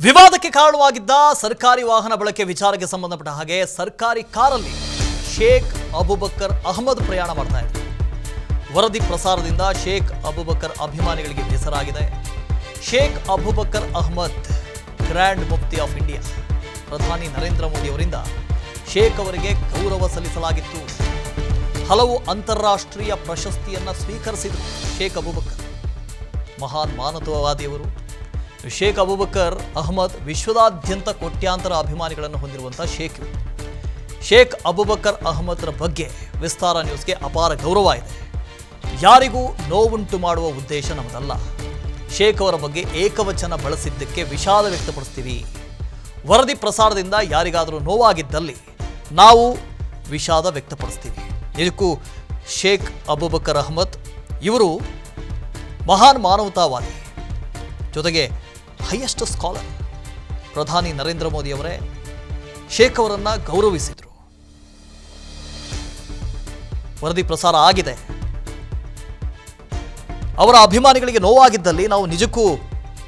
ವಿವಾದಕ್ಕೆ ಕಾರಣವಾಗಿದ್ದ ಸರ್ಕಾರಿ ವಾಹನ ಬಳಕೆ ವಿಚಾರಕ್ಕೆ ಸಂಬಂಧಪಟ್ಟ ಹಾಗೆ ಸರ್ಕಾರಿ ಕಾರಲ್ಲಿ ಶೇಖ್ ಅಬುಬಕ್ಕರ್ ಅಹಮದ್ ಪ್ರಯಾಣ ಮಾಡ್ತಾ ಇದ್ದಾರೆ ವರದಿ ಪ್ರಸಾರದಿಂದ ಶೇಖ್ ಅಬುಬಕ್ಕರ್ ಅಭಿಮಾನಿಗಳಿಗೆ ಹೆಸರಾಗಿದೆ Sheikh Abubakkar Ahmad, grand Mufti of India, ಪ್ರಧಾನಿ ನರೇಂದ್ರ ಮೋದಿ ಅವರಿಂದ ಶೇಖ್ ಅವರಿಗೆ ಗೌರವ ಸಲ್ಲಿಸಲಾಗಿತ್ತು. ಹಲವು ಅಂತಾರಾಷ್ಟ್ರೀಯ ಪ್ರಶಸ್ತಿಯನ್ನು ಸ್ವೀಕರಿಸಿದರು ಶೇಖ್ ಅಬುಬಕ್ಕರ್ ಮಹಾನ್ ಮಾನವವಾದಿಯವರು ಶೇಖ್ ಅಬುಬಕರ್ ಅಹಮದ್ ವಿಶ್ವದಾದ್ಯಂತ ಕೋಟ್ಯಾಂತರ ಅಭಿಮಾನಿಗಳನ್ನು ಹೊಂದಿರುವಂಥ ಶೇಖ್. ಶೇಖ್ ಅಬುಬಕರ್ ಅಹಮದ್ರ ಬಗ್ಗೆ ವಿಸ್ತಾರ ನ್ಯೂಸ್ಗೆ ಅಪಾರ ಗೌರವ ಇದೆ. ಯಾರಿಗೂ ನೋವುಂಟು ಮಾಡುವ ಉದ್ದೇಶ ನಮ್ಮದಲ್ಲ. ಶೇಖ್ ಅವರ ಬಗ್ಗೆ ಏಕವಚನ ಬಳಸಿದ್ದಕ್ಕೆ ವಿಷಾದ ವ್ಯಕ್ತಪಡಿಸ್ತೀವಿ. ವರದಿ ಪ್ರಸಾರದಿಂದ ಯಾರಿಗಾದರೂ ನೋವಾಗಿದ್ದಲ್ಲಿ ನಾವು ವಿಷಾದ ವ್ಯಕ್ತಪಡಿಸ್ತೀವಿ. ಇದಕ್ಕೂ ಶೇಖ್ ಅಬುಬಕರ್ ಅಹಮದ್ ಇವರು ಮಹಾನ್ ಮಾನವತಾವಾದಿ. ಜೊತೆಗೆ ಹೈಯೆಸ್ಟ್ ಸ್ಕಾಲರ್ ಪ್ರಧಾನಿ ನರೇಂದ್ರ ಮೋದಿ ಅವರೇ ಶೇಖ್ ಅವರನ್ನ ಗೌರವಿಸಿದರು. ವರದಿ ಪ್ರಸಾರ ಆಗಿದೆ. ಅವರ ಅಭಿಮಾನಿಗಳಿಗೆ ನೋವಾಗಿದ್ದಲ್ಲಿ ನಾವು ನಿಜಕ್ಕೂ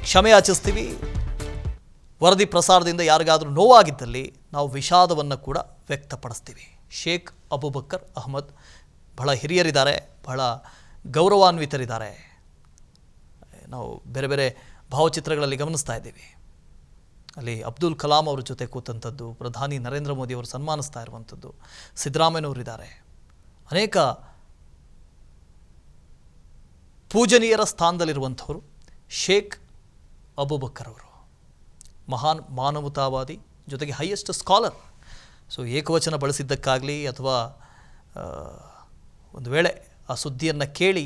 ಕ್ಷಮೆ ಆಚರಿಸ್ತೀವಿ ವರದಿ ಪ್ರಸಾರದಿಂದ ಯಾರಿಗಾದರೂ ನೋವಾಗಿದ್ದಲ್ಲಿ ನಾವು ವಿಷಾದವನ್ನು ಕೂಡ ವ್ಯಕ್ತಪಡಿಸ್ತೀವಿ. ಶೇಖ್ ಅಬುಬಕ್ಕರ್ ಅಹಮದ್ ಬಹಳ ಹಿರಿಯರಿದ್ದಾರೆ, ಬಹಳ ಗೌರವಾನ್ವಿತರಿದ್ದಾರೆ. ನಾವು ಬೇರೆ ಬೇರೆ ಭಾವಚಿತ್ರಗಳಲ್ಲಿ ಗಮನಿಸ್ತಾ ಇದ್ದೀವಿ. ಅಲ್ಲಿ ಅಬ್ದುಲ್ ಕಲಾಂ ಅವ್ರ ಜೊತೆ ಕೂತಂಥದ್ದು, ಪ್ರಧಾನಿ ನರೇಂದ್ರ ಮೋದಿ ಅವರು ಸನ್ಮಾನಿಸ್ತಾ ಇರುವಂಥದ್ದು, ಸಿದ್ದರಾಮಯ್ಯನವರಿದ್ದಾರೆ. ಅನೇಕ ಪೂಜನೀಯರ ಸ್ಥಾನದಲ್ಲಿರುವಂಥವರು ಶೇಖ್ ಅಬೂಬಕ್ಕರ್ ಅವರು. ಮಹಾನ್ ಮಾನವತಾವಾದಿ, ಜೊತೆಗೆ ಹೈಯೆಸ್ಟ್ ಸ್ಕಾಲರ್ ಸೊ ಏಕವಚನ ಬಳಸಿದ್ದಕ್ಕಾಗಲಿ ಅಥವಾ ಒಂದು ವೇಳೆ ಆ ಸುದ್ದಿಯನ್ನು ಕೇಳಿ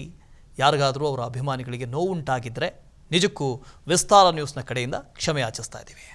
ಯಾರಿಗಾದರೂ ಅವರ ಅಭಿಮಾನಿಗಳಿಗೆ ನೋವುಂಟಾಗಿದ್ದರೆ ನಿಜಕ್ಕೂ ವಿಸ್ತಾರ ನ್ಯೂಸ್ನ ಕಡೆಯಿಂದ ಕ್ಷಮೆ ಯಾಚಿಸ್ತಾ ಇದ್ದೀವಿ.